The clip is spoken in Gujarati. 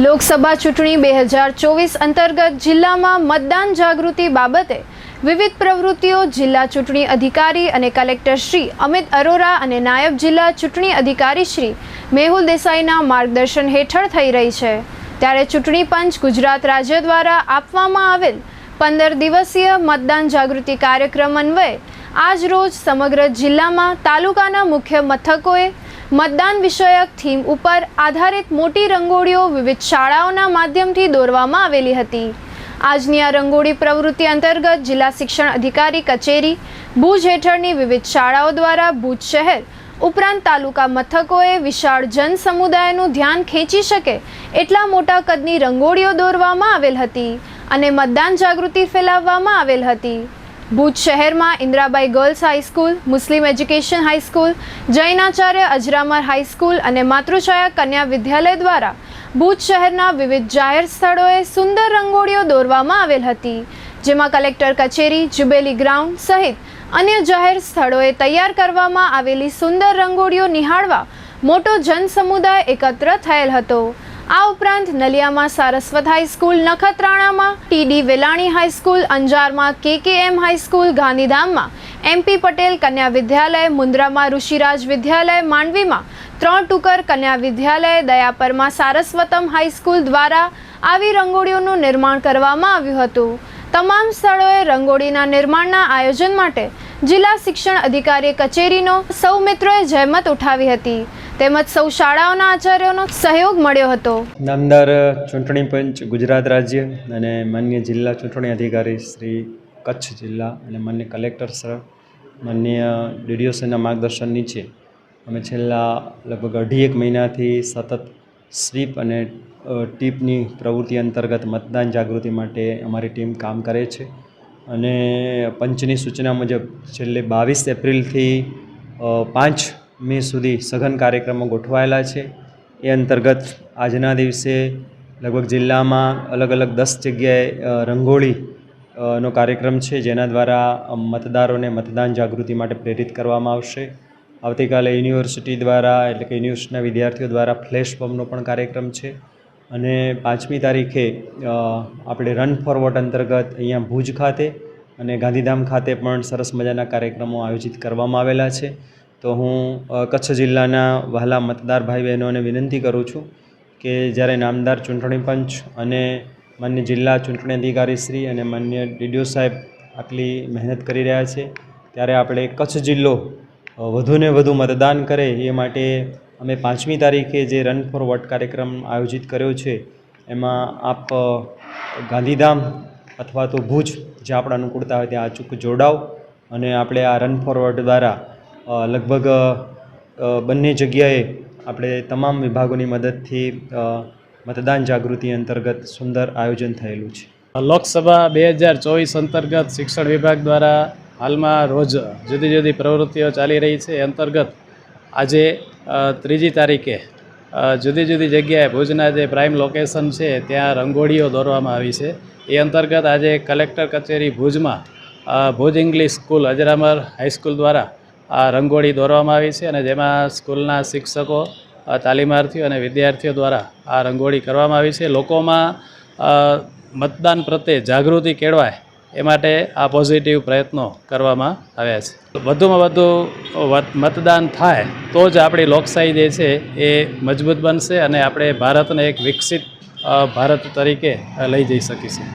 લોકસભા ચૂંટણી બે હજાર ચોવીસ અંતર્ગત જિલ્લામાં મતદાન જાગૃતિ બાબતે વિવિધ પ્રવૃત્તિઓ જિલ્લા ચૂંટણી અધિકારી અને કલેક્ટર શ્રી અમિત અરોરા અને નાયબ જિલ્લા ચૂંટણી અધિકારી શ્રી મેહુલ દેસાઈના માર્ગદર્શન હેઠળ થઈ રહી છે. ત્યારે ચૂંટણી પંચ ગુજરાત રાજ્ય દ્વારા આપવામાં આવેલ પંદર દિવસીય મતદાન જાગૃતિ કાર્યક્રમ અન્વયે આજ રોજ સમગ્ર જિલ્લામાં તાલુકાના મુખ્ય મથકોએ મતદાન વિષયક થીમ ઉપર આધારિત મોટી રંગોળીઓ વિવિધ શાળાઓના માધ્યમથી દોરવામાં આવેલી હતી. આજની આ રંગોળી પ્રવૃત્તિ અંતર્ગત જિલ્લા શિક્ષણ અધિકારી કચેરી, ભુજ હેઠળની વિવિધ શાળાઓ દ્વારા ભુજ શહેર ઉપરાંત તાલુકા મથકોએ વિશાળ જન સમુદાયનું ધ્યાન ખેંચી શકે એટલા મોટા કદની રંગોળીઓ દોરવામાં આવેલ હતી અને મતદાન જાગૃતિ ફેલાવવામાં આવેલ હતી. ભુજ શહેરમાં Indrabai girls high school Muslim education high school Jainacharya Ajramar high school અને માતૃછાયા કન્યા વિદ્યાલય દ્વારા ભુજ શહેરના વિવિધ જાહેર સ્થળોએ સુંદર રંગોળીઓ દોરવામાં આવેલ હતી, જેમાં કલેક્ટર કચેરી, જુબેલી ગ્રાઉન્ડ સહિત અન્ય જાહેર સ્થળોએ તૈયાર કરવામાં આવેલી સુંદર રંગોળીઓ નિહાળવા મોટો જનસમુદાય એકત્ર થયેલ હતો. આ ઉપરાંત નલિયામાં સારસ્વત હાઈસ્કૂલ, નખત્રાણામાં ટીડી વેલાણી હાઈસ્કૂલ, અંજારમાં કેકેએમ હાઈસ્કૂલ, ગાંધીધામમાં એમપી પટેલ કન્યા વિદ્યાલય, મુન્દ્રામાં ઋષિરાજ વિદ્યાલય, માંડવીમાં ત્રણ ટુકર કન્યા વિદ્યાલય, દયાપરમાં સારસ્વતમ હાઈસ્કૂલ દ્વારા આવી રંગોળીઓનું નિર્માણ કરવામાં આવ્યું હતું. તમામ સ્થળોએ રંગોળીના નિર્માણના આયોજન માટે જિલ્લા શિક્ષણ અધિકારી કચેરીનો સૌ મિત્રોએ જહેમત ઉઠાવી હતી. તેમજ સૌ શાળાઓના આચાર્યોનો સહયોગ મળ્યો હતો. નામદાર ચૂંટણી પંચ ગુજરાત રાજ્ય અને માન્ય જિલ્લા ચૂંટણી અધિકારી શ્રી કચ્છ જિલ્લા અને માન્ય કલેક્ટર સર, માન્ય ડીડીઓસીના માર્ગદર્શન નીચે અમે છેલ્લા લગભગ અઢી એક મહિનાથી સતત સ્વીપ અને ટીપની પ્રવૃત્તિ અંતર્ગત મતદાન જાગૃતિ માટે અમારી ટીમ કામ કરે છે. અને પંચની સૂચના મુજબ છેલ્લે બાવીસ એપ્રિલથી પાંચ મે સુધી સઘન કાર્યક્રમો ગોઠવાયેલા છે. એ અંતર્ગત આજના દિવસે લગભગ જિલ્લામાં અલગ અલગ દસ જગ્યાએ રંગોળી નો કાર્યક્રમ છે, જેના દ્વારા મતદારોને મતદાન જાગૃતિ માટે પ્રેરિત કરવામાં આવશે. આવતીકાલે યુનિવર્સિટી દ્વારા, એટલે કે યુનિવર્સિટીના વિદ્યાર્થીઓ દ્વારા ફ્લેશ બોમ્બનો પણ કાર્યક્રમ છે. અને પાંચમી તારીખે આપણે રન ફોર અંતર્ગત અહીંયા ભુજ ખાતે અને ગાંધીધામ ખાતે પણ સરસ મજાના કાર્યક્રમો આયોજિત કરવામાં આવેલા છે. તો હું કચ્છ જિલ્લાના વહાલા મતદાર ભાઈ બહેનોને વિનંતી કરું છું કે જ્યારે નામદાર ચૂંટણી પંચ અને માન્ય જિલ્લા ચૂંટણી અધિકારી શ્રી અને માન્ય ડીડીઓ સાહેબ આટલી મહેનત કરી રહ્યા છે, ત્યારે આપણે કચ્છ જિલ્લો વધુને વધુ મતદાન કરે એ માટે અમે પાંચમી તારીખે જે રન ફોર વોટ કાર્યક્રમ આયોજિત કર્યો છે, એમાં આપ ગાંધીધામ અથવા તો ભુજ જે આપણા અનુકૂળતા હોય ત્યાં અચૂક જોડાવ અને આપણે આ રન ફોર વોટ દ્વારા લગભગ બંને જગ્યાએ આપણે તમામ વિભાગોની મદદથી મતદાન જાગૃતિ અંતર્ગત સુંદર આયોજન થયેલું છે. લોકસભા બે હજાર ચોવીસ અંતર્ગત શિક્ષણ વિભાગ દ્વારા હાલમાં રોજ જુદી જુદી પ્રવૃત્તિઓ ચાલી રહી છે. અંતર્ગત આજે ત્રીજી તારીખે જુદી જુદી જગ્યાએ ભુજના જે પ્રાઇમ લોકેશન છે, ત્યાં રંગોળીઓ દોરવામાં આવી છે. એ અંતર્ગત આજે કલેક્ટર કચેરી ભુજમાં Bhuj English school Ajramar high school દ્વારા આ રંગોળી દોરવામાં આવી છે અને જેમાં સ્કૂલના શિક્ષકો તાલીમાર્થીઓ અને વિદ્યાર્થીઓ દ્વારા આ રંગોળી કરવામાં આવી છે. લોકોમાં મતદાન પ્રત્યે જાગૃતિ કેળવાય એ માટે આ પોઝિટિવ પ્રયત્નો કરવામાં આવ્યા છે. વધુમાં વધુ મતદાન થાય તો જ આપણી લોકશાહી જે છે એ મજબૂત બનશે અને આપણે ભારતને એક વિકસિત ભારત તરીકે લઈ જઈ શકીશું.